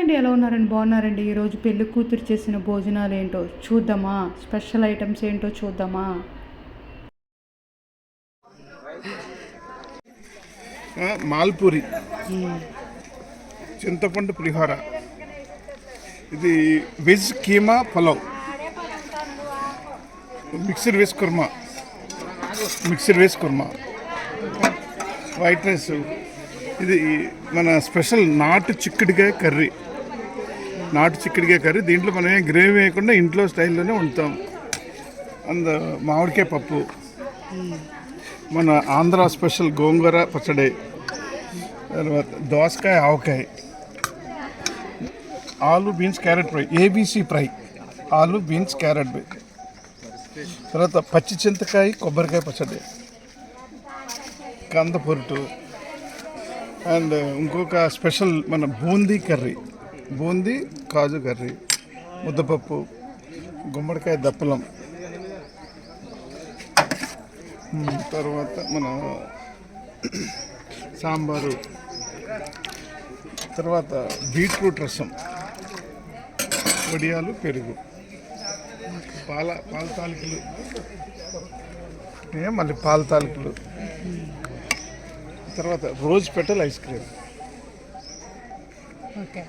అండి ఎలా ఉన్నారండి? బాగున్నారండి? ఈరోజు పెళ్ళి కూతురు చేసిన భోజనాలు ఏంటో చూద్దామా? స్పెషల్ ఐటమ్స్ ఏంటో చూద్దామా? మాల్పూరి. చింతపండు పులిహోర. ఇది veg keema pulao. Mixed veg kurma. Mixed veg kurma. White rice. ఇది మన స్పెషల్ నాటు చిక్కుడుకాయ కర్రీ. నాటు చిక్కుడుకాయ కర్రీ. దీంట్లో మనం ఏం గ్రేవీ వేయకుండా ఇంట్లో స్టైల్లోనే వండుతాం. అంద మామిడికాయ పప్పు. మన ఆంధ్ర స్పెషల్ గోంగూర పచ్చడి. తర్వాత దోసకాయ ఆవకాయ. Aloo beans carrot fry. ABC fry. Aloo beans carrot fry. తర్వాత పచ్చి చింతకాయ కొబ్బరికాయ పచ్చడి. కంద పొరుటు. అండ్ ఇంకొక స్పెషల్ మన బూందీ కర్రీ. బూందీ కాజు కర్రీ ముద్దపప్పు గుమ్మడికాయ దప్పలం. తర్వాత మన సాంబారు. తర్వాత బీట్రూట్ రసం. వడియాలు పెరుగు. పాల పాల తాలికలు. మళ్ళీ పాల తాలికలు. తర్వాత రోజ్ పెట్టాలి ఐస్ క్రీమ్. ఓకే.